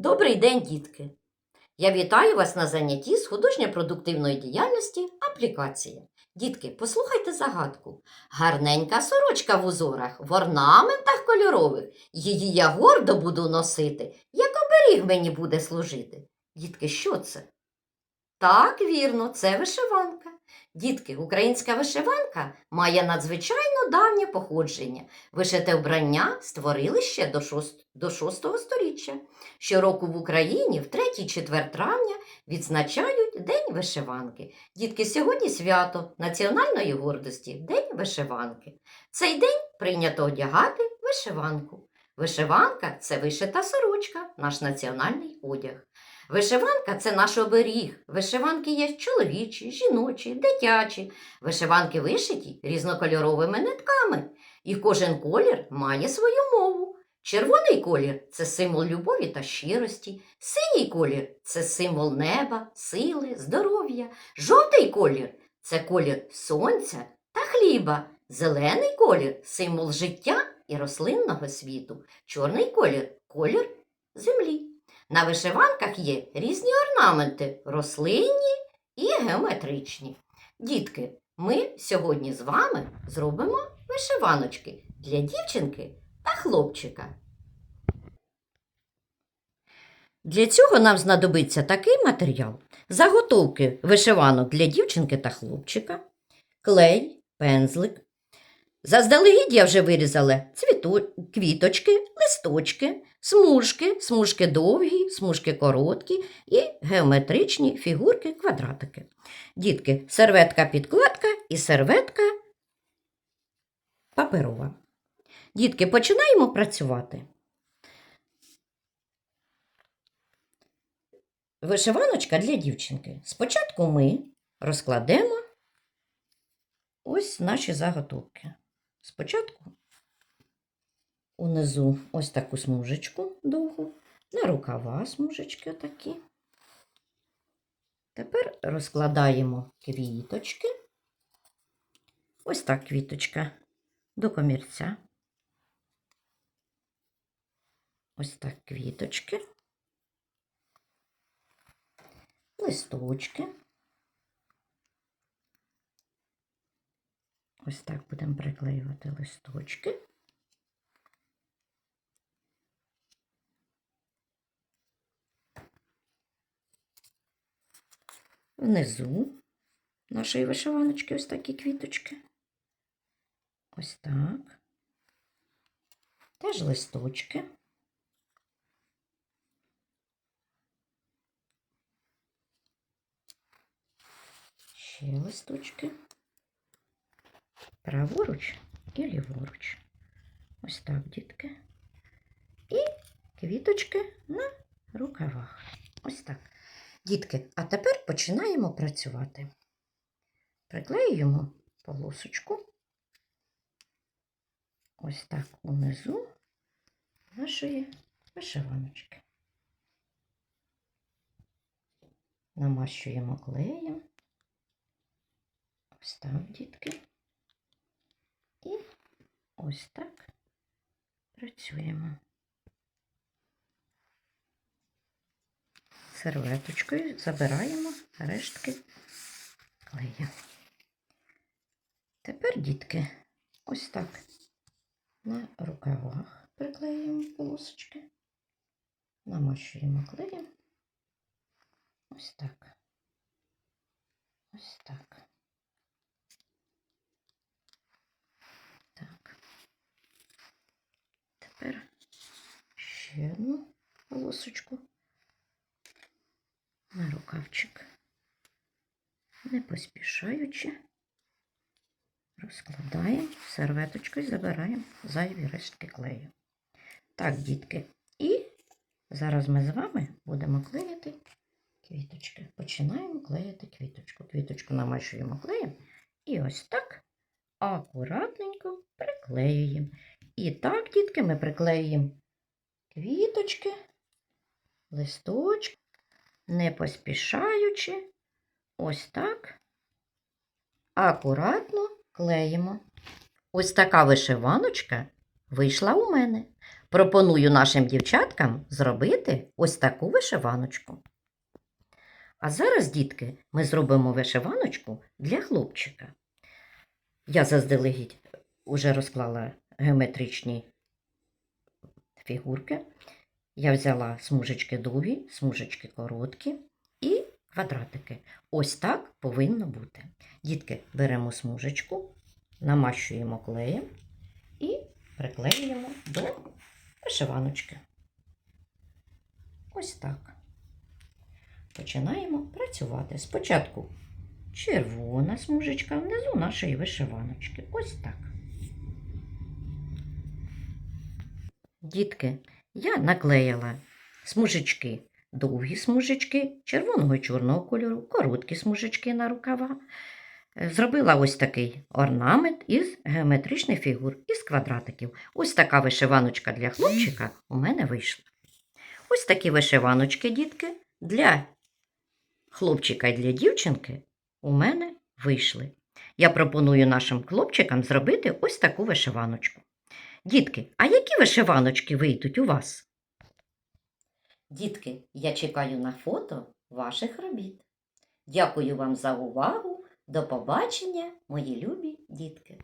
Добрий день, дітки! Я вітаю вас на занятті з художньо-продуктивної діяльності аплікація. Дітки, послухайте загадку. Гарненька сорочка в узорах, в орнаментах кольорових. Її я гордо буду носити, як оберіг мені буде служити. Дітки, що це? Так, вірно, це вишиванка. Дітки, українська вишиванка має надзвичайно давнє походження. Вишите вбрання створили ще до 6, до 6 сторіччя. Щороку в Україні в 3-4 травня відзначають День вишиванки. Дітки, сьогодні свято національної гордості День вишиванки. Цей день прийнято одягати вишиванку. Вишиванка це вишита сорочка, наш національний одяг. Вишиванка це наш оберіг. Вишиванки є чоловічі, жіночі, дитячі. Вишиванки вишиті різнокольоровими нитками, і кожен колір має свою мову. Червоний колір це символ любові та щирості, синій колір це символ неба, сили, здоров'я, жовтий колір це колір сонця та хліба, зелений колір символ життя і рослинного світу, чорний колір колір землі. На вишиванках є різні орнаменти рослинні і геометричні. Дітки, ми сьогодні з вами зробимо вишиваночки для дівчинки та хлопчика. Для цього нам знадобиться такий матеріал: заготовки вишиванок для дівчинки та хлопчика, клей, пензлик. Заздалегідь я вже вирізала цвіто... квіточки, листочки, смужки, смужки довгі, смужки короткі і геометричні фігурки, квадратики. Дітки, серветка підкладка і серветка паперова. Дітки, починаємо працювати. Вишиваночка для дівчинки. Спочатку ми розкладемо ось наші заготовки. Спочатку унизу ось таку смужечку довгу, на рукава смужечки такі. Тепер розкладаємо квіточки. Ось так квіточка до комірця. Ось так квіточки. Листочки. Ось так будемо приклеювати листочки. Внизу нашої вишиваночки ось такі квіточки. Ось так. Теж листочки. Ще листочки. Праворуч і ліворуч. Ось так, дітки. І квіточки на рукавах. Ось так. Дітки, а тепер починаємо працювати. Приклеюємо полосочку. Ось так унизу нашої вишиваночки. Намащуємо клеєм. Ось так, дітки. І ось так працюємо. Серветочкою забираємо рештки клею. Тепер, дітки, ось так на рукавах приклеюємо полосочки, намащуємо клеєм. Ось так. Ось. Так. Тепер ще одну полосочку на рукавчик. Не поспішаючи, розкладаємо серветочкою, забираємо зайві рештки клею. Так, дітки, і зараз ми з вами будемо клеїти квіточки. Починаємо клеїти квіточку. Квіточку намащуємо клеєм і ось так акуратненько приклеюємо. І так, дітки, ми приклеюємо квіточки, листочки, не поспішаючи, ось так, акуратно клеїмо. Ось така вишиваночка вийшла у мене. Пропоную нашим дівчаткам зробити ось таку вишиваночку. А зараз, дітки, ми зробимо вишиваночку для хлопчика. Я заздалегідь уже розклала геометричні фігурки. Я взяла смужечки довгі, смужечки короткі і квадратики. Ось так повинно бути. Дітки, беремо смужечку, намащуємо клеєм і приклеюємо до вишиваночки. Ось так. Починаємо працювати. Спочатку червона смужечка внизу нашої вишиваночки. Ось так. Дітки, я наклеїла смужечки, довгі смужечки червоного і чорного кольору, короткі смужечки на рукава. Е, Зробила ось такий орнамент із геометричних фігур, із квадратиків. Ось така вишиваночка для хлопчика у мене вийшла. Ось такі вишиваночки, дітки, для хлопчика і для дівчинки у мене вийшли. Я пропоную нашим хлопчикам зробити ось таку вишиваночку. Дітки, а які вишиваночки вийдуть у вас? Дітки, я чекаю на фото ваших робіт. Дякую вам за увагу. До побачення, мої любі дітки!